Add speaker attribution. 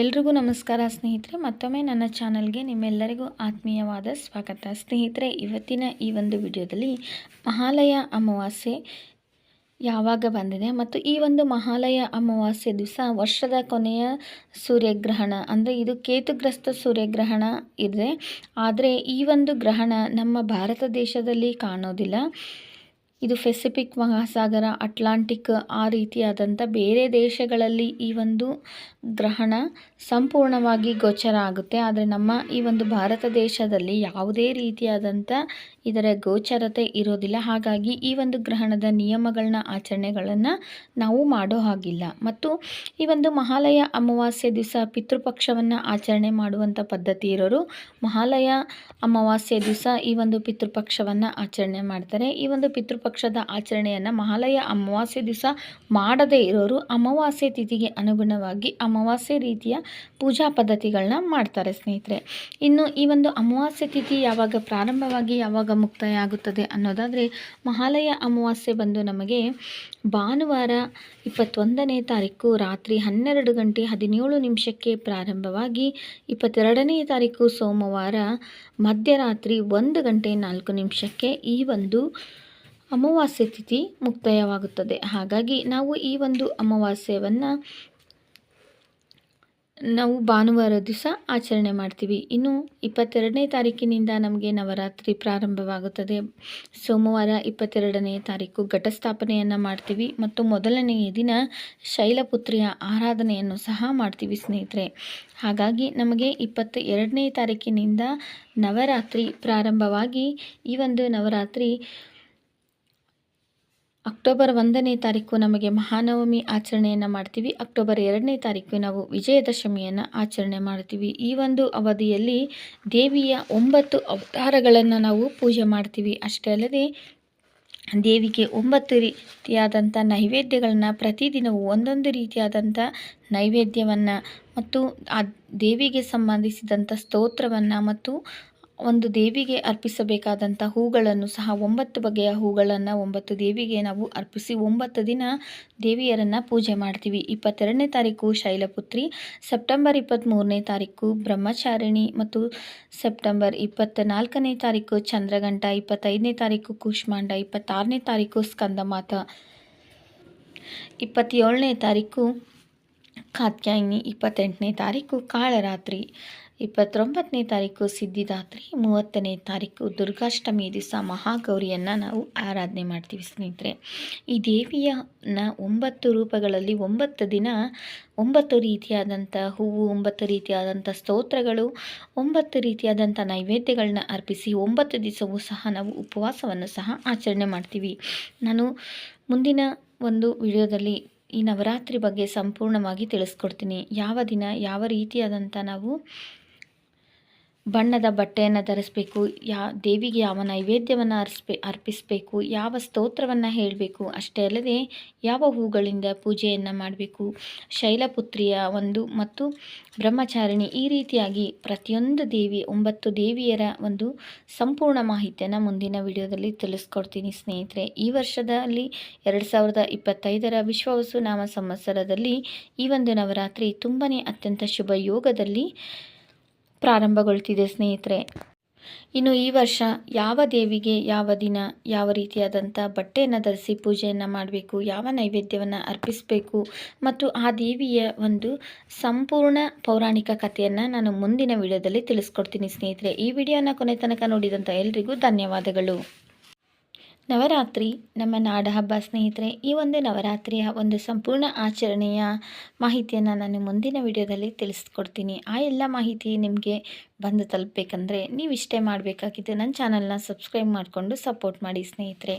Speaker 1: ಎಲ್ರಿಗೂ ನಮಸ್ಕಾರ ಸ್ನೇಹಿತರೆ, ಮತ್ತೊಮ್ಮೆ ನನ್ನ ಚಾನಲ್ಗೆ ನಿಮ್ಮೆಲ್ಲರಿಗೂ ಆತ್ಮೀಯವಾದ ಸ್ವಾಗತ. ಸ್ನೇಹಿತರೆ, ಇವತ್ತಿನ ಈ ಒಂದು ವಿಡಿಯೋದಲ್ಲಿ ಮಹಾಲಯ ಅಮಾವಾಸ್ಯೆ ಯಾವಾಗ ಬಂದಿದೆ ಮತ್ತು ಈ ಒಂದು ಮಹಾಲಯ ಅಮಾವಾಸ್ಯೆ ದಿವಸ ವರ್ಷದ ಕೊನೆಯ ಸೂರ್ಯಗ್ರಹಣ, ಅಂದರೆ ಇದು ಕೇತುಗ್ರಸ್ತ ಸೂರ್ಯಗ್ರಹಣ ಇದೆ. ಆದರೆ ಈ ಒಂದು ಗ್ರಹಣ ನಮ್ಮ ಭಾರತ ದೇಶದಲ್ಲಿ ಕಾಣೋದಿಲ್ಲ. ಇದು ಫೆಸಿಫಿಕ್ ಮಹಾಸಾಗರ, ಅಟ್ಲಾಂಟಿಕ್ ಆ ರೀತಿಯಾದಂಥ ಬೇರೆ ದೇಶಗಳಲ್ಲಿ ಈ ಒಂದು ಗ್ರಹಣ ಸಂಪೂರ್ಣವಾಗಿ ಗೋಚರ ಆಗುತ್ತೆ. ಆದರೆ ನಮ್ಮ ಈ ಒಂದು ಭಾರತ ದೇಶದಲ್ಲಿ ಯಾವುದೇ ರೀತಿಯಾದಂಥ ಇದರ ಗೋಚರತೆ ಇರೋದಿಲ್ಲ. ಹಾಗಾಗಿ ಈ ಒಂದು ಗ್ರಹಣದ ನಿಯಮಗಳನ್ನ, ಆಚರಣೆಗಳನ್ನು ನಾವು ಮಾಡೋ ಹಾಗಿಲ್ಲ. ಮತ್ತು ಈ ಒಂದು ಮಹಾಲಯ ಅಮಾವಾಸ್ಯೆ ದಿವಸ ಪಿತೃಪಕ್ಷವನ್ನು ಆಚರಣೆ ಮಾಡುವಂಥ ಪದ್ಧತಿ ಇರೋರು ಮಹಾಲಯ ಅಮಾವಾಸ್ಯೆ ದಿವಸ ಈ ಒಂದು ಪಿತೃಪಕ್ಷವನ್ನು ಆಚರಣೆ ಮಾಡ್ತಾರೆ. ಈ ಒಂದು ಪಿತೃಪಕ್ಷದ ಆಚರಣೆಯನ್ನು ಮಹಾಲಯ ಅಮಾವಾಸ್ಯೆ ದಿವಸ ಮಾಡದೇ ಇರೋರು ಅಮಾವಾಸ್ಯೆ ತಿಥಿಗೆ ಅನುಗುಣವಾಗಿ ಅಮಾವಾಸ್ಯೆ ರೀತಿಯ ಪೂಜಾ ಪದ್ಧತಿಗಳನ್ನ ಮಾಡ್ತಾರೆ ಸ್ನೇಹಿತರೆ. ಇನ್ನು ಈ ಒಂದು ಅಮಾವಾಸ್ಯೆ ತಿಥಿ ಯಾವಾಗ ಪ್ರಾರಂಭವಾಗಿ ಯಾವಾಗ ಮುಕ್ತಾಯ ಆಗುತ್ತದೆ ಅನ್ನೋದಾದರೆ ಮಹಾಲಯ ಅಮಾವಾಸ್ಯೆ ಬಂದು ನಮಗೆ ಭಾನುವಾರ ಇಪ್ಪತ್ತೊಂದನೇ ತಾರೀಕು ರಾತ್ರಿ ಹನ್ನೆರಡು ಗಂಟೆ ಹದಿನೇಳು ನಿಮಿಷಕ್ಕೆ ಪ್ರಾರಂಭವಾಗಿ ಇಪ್ಪತ್ತೆರಡನೇ ತಾರೀಕು ಸೋಮವಾರ ಮಧ್ಯರಾತ್ರಿ ಒಂದು ಗಂಟೆ ನಾಲ್ಕು ನಿಮಿಷಕ್ಕೆ ಈ ಒಂದು ಅಮಾವಾಸ್ಯೆ ತಿಥಿ ಮುಕ್ತಾಯವಾಗುತ್ತದೆ. ಹಾಗಾಗಿ ನಾವು ಈ ಒಂದು ಅಮಾವಾಸ್ಯೆಯನ್ನು ನಾವು ಭಾನುವಾರ ದಿವಸ ಆಚರಣೆ ಮಾಡ್ತೀವಿ. ಇನ್ನು ಇಪ್ಪತ್ತೆರಡನೇ ತಾರೀಕಿನಿಂದ ನಮಗೆ ನವರಾತ್ರಿ ಪ್ರಾರಂಭವಾಗುತ್ತದೆ. ಸೋಮವಾರ ಇಪ್ಪತ್ತೆರಡನೇ ತಾರೀಕು ಘಟಸ್ಥಾಪನೆಯನ್ನು ಮಾಡ್ತೀವಿ ಮತ್ತು ಮೊದಲನೆಯ ದಿನ ಶೈಲಪುತ್ರಿಯ ಆರಾಧನೆಯನ್ನು ಸಹ ಮಾಡ್ತೀವಿ ಸ್ನೇಹಿತರೆ. ಹಾಗಾಗಿ ನಮಗೆ ಇಪ್ಪತ್ತ ಎರಡನೇ ತಾರೀಕಿನಿಂದ ನವರಾತ್ರಿ ಪ್ರಾರಂಭವಾಗಿ ಈ ಒಂದು ನವರಾತ್ರಿ ಅಕ್ಟೋಬರ್ ಒಂದನೇ ತಾರೀಕು ನಮಗೆ ಮಹಾನವಮಿ ಆಚರಣೆಯನ್ನು ಮಾಡ್ತೀವಿ. ಅಕ್ಟೋಬರ್ ಎರಡನೇ ತಾರೀಕು ನಾವು ವಿಜಯದಶಮಿಯನ್ನು ಆಚರಣೆ ಮಾಡ್ತೀವಿ. ಈ ಒಂದು ಅವಧಿಯಲ್ಲಿ ದೇವಿಯ ಒಂಬತ್ತು ಅವತಾರಗಳನ್ನು ನಾವು ಪೂಜೆ ಮಾಡ್ತೀವಿ. ಅಷ್ಟೇ ಅಲ್ಲದೆ ದೇವಿಗೆ ಒಂಬತ್ತು ರೀತಿಯಾದಂಥ ನೈವೇದ್ಯಗಳನ್ನು ಪ್ರತಿದಿನವೂ ಒಂದೊಂದು ರೀತಿಯಾದಂಥ ನೈವೇದ್ಯವನ್ನು ಮತ್ತು ಆ ದೇವಿಗೆ ಸಂಬಂಧಿಸಿದಂಥ ಸ್ತೋತ್ರವನ್ನು ಮತ್ತು ಒಂದು ದೇವಿಗೆ ಅರ್ಪಿಸಬೇಕಾದಂಥ ಹೂಗಳನ್ನು ಸಹ ಒಂಬತ್ತು ಬಗೆಯ ಹೂಗಳನ್ನು ಒಂಬತ್ತು ದೇವಿಗೆ ನಾವು ಅರ್ಪಿಸಿ ಒಂಬತ್ತು ದಿನ ದೇವಿಯರನ್ನು ಪೂಜೆ ಮಾಡ್ತೀವಿ. ಇಪ್ಪತ್ತೆರಡನೇ ತಾರೀಕು ಶೈಲಪುತ್ರಿ, ಸೆಪ್ಟೆಂಬರ್ ಇಪ್ಪತ್ತ್ಮೂರನೇ ತಾರೀಕು ಬ್ರಹ್ಮಚಾರಿಣಿ ಮತ್ತು ಸೆಪ್ಟೆಂಬರ್ ಇಪ್ಪತ್ತ ನಾಲ್ಕನೇ ತಾರೀಕು ಚಂದ್ರಗಂಟ, ಇಪ್ಪತ್ತೈದನೇ ತಾರೀಕು ಕೂಷ್ಮಾಂಡ, ಇಪ್ಪತ್ತಾರನೇ ತಾರೀಕು ಸ್ಕಂದಮಾತ. ಇಪ್ಪತ್ತೇಳನೇ ತಾರೀಕು ಕಾತ್ಯಾಯಿನಿ ಇಪ್ಪತ್ತೆಂಟನೇ ತಾರೀಕು ಕಾಳರಾತ್ರಿ. ಇಪ್ಪತ್ತೊಂಬತ್ತನೇ ತಾರೀಕು ಸಿದ್ಧಿದಾತ್ರಿ. ಮೂವತ್ತನೇ ತಾರೀಕು ದುರ್ಗಾಷ್ಟಮಿ ದಿವಸ ಮಹಾಗೌರಿಯನ್ನು ನಾವು ಆರಾಧನೆ ಮಾಡ್ತೀವಿ ಸ್ನೇಹಿತರೆ. ಈ ದೇವಿಯನ್ನ ಒಂಬತ್ತು ರೂಪಗಳಲ್ಲಿ ಒಂಬತ್ತು ದಿನ, ಒಂಬತ್ತು ರೀತಿಯಾದಂಥ ಹೂವು, ಒಂಬತ್ತು ರೀತಿಯಾದಂಥ ಸ್ತೋತ್ರಗಳು, ಒಂಬತ್ತು ರೀತಿಯಾದಂಥ ನೈವೇದ್ಯಗಳನ್ನ ಅರ್ಪಿಸಿ ಒಂಬತ್ತು ದಿವಸವೂ ಸಹ ನಾವು ಉಪವಾಸವನ್ನು ಸಹ ಆಚರಣೆ ಮಾಡ್ತೀವಿ. ನಾನು ಮುಂದಿನ ಒಂದು ವಿಡಿಯೋದಲ್ಲಿ ಈ ನವರಾತ್ರಿ ಬಗ್ಗೆ ಸಂಪೂರ್ಣವಾಗಿ ತಿಳಿಸ್ಕೊಡ್ತೀನಿ. ಯಾವ ದಿನ ಯಾವ ರೀತಿಯಾದಂಥ ನಾವು ಬಣ್ಣದ ಬಟ್ಟೆಯನ್ನು ಧರಿಸಬೇಕು, ಯಾ, ದೇವಿಗೆ ಯಾವ ನೈವೇದ್ಯವನ್ನು ಅರ್ಸ್ಬೆ ಅರ್ಪಿಸಬೇಕು, ಯಾವ ಸ್ತೋತ್ರವನ್ನು ಹೇಳಬೇಕು, ಅಷ್ಟೇ ಅಲ್ಲದೆ ಯಾವ ಹೂಗಳಿಂದ ಪೂಜೆಯನ್ನು ಮಾಡಬೇಕು, ಶೈಲಪುತ್ರಿಯ ಒಂದು ಮತ್ತು ಬ್ರಹ್ಮಚಾರಿಣಿ ಈ ರೀತಿಯಾಗಿ ಪ್ರತಿಯೊಂದು ದೇವಿ, ಒಂಬತ್ತು ದೇವಿಯರ ಒಂದು ಸಂಪೂರ್ಣ ಮಾಹಿತಿಯನ್ನು ಮುಂದಿನ ವಿಡಿಯೋದಲ್ಲಿ ತಿಳಿಸ್ಕೊಡ್ತೀನಿ ಸ್ನೇಹಿತರೆ. ಈ ವರ್ಷದಲ್ಲಿ ಎರಡು ಸಾವಿರದ ಇಪ್ಪತ್ತೈದರ ವಿಶ್ವವಸು ನಾಮ ಸಂವತ್ಸರದಲ್ಲಿ ಈ ಒಂದು ನವರಾತ್ರಿ ತುಂಬನೇ ಅತ್ಯಂತ ಶುಭ ಯೋಗದಲ್ಲಿ ಪ್ರಾರಂಭಗೊಳ್ತಿದೆ, ಸ್ನೇಹಿತರೆ. ಇನ್ನು ಈ ವರ್ಷ ಯಾವ ದೇವಿಗೆ ಯಾವ ದಿನ, ಯಾವ ರೀತಿಯಾದಂಥ ಬಟ್ಟೆಯನ್ನು ಧರಿಸಿ ಪೂಜೆಯನ್ನು ಮಾಡಬೇಕು, ಯಾವ ನೈವೇದ್ಯವನ್ನು ಅರ್ಪಿಸಬೇಕು ಮತ್ತು ಆ ದೇವಿಯ ಒಂದು ಸಂಪೂರ್ಣ ಪೌರಾಣಿಕ ಕಥೆಯನ್ನು ನಾನು ಮುಂದಿನ ವಿಡಿಯೋದಲ್ಲಿ ತಿಳಿಸ್ಕೊಡ್ತೀನಿ, ಸ್ನೇಹಿತರೆ. ಈ ವಿಡಿಯೋನ ಕೊನೆ ತನಕ ನೋಡಿದಂಥ ಎಲ್ರಿಗೂ ಧನ್ಯವಾದಗಳು. ನವರಾತ್ರಿ. ನಮ್ಮ ನಾಡ ಹಬ್ಬ ಸ್ನೇಹಿತರೆ, ಈ ಒಂದು ನವರಾತ್ರಿಯ ಒಂದು ಸಂಪೂರ್ಣ ಆಚರಣೆಯ ಮಾಹಿತಿಯನ್ನು ನಾನು ಮುಂದಿನ ವಿಡಿಯೋದಲ್ಲಿ ತಿಳಿಸ್ಕೊಡ್ತೀನಿ. ಆ ಎಲ್ಲ ಮಾಹಿತಿ ನಿಮಗೆ ಬಂದು ತಲುಪಬೇಕಂದ್ರೆ ನೀವು ಇಷ್ಟೇ ಮಾಡಬೇಕಾಗಿದ್ದು ನನ್ನ ಚಾನಲ್ನ ಸಬ್ಸ್ಕ್ರೈಬ್ ಮಾಡಿಕೊಂಡು ಸಪೋರ್ಟ್ ಮಾಡಿ ಸ್ನೇಹಿತರೆ.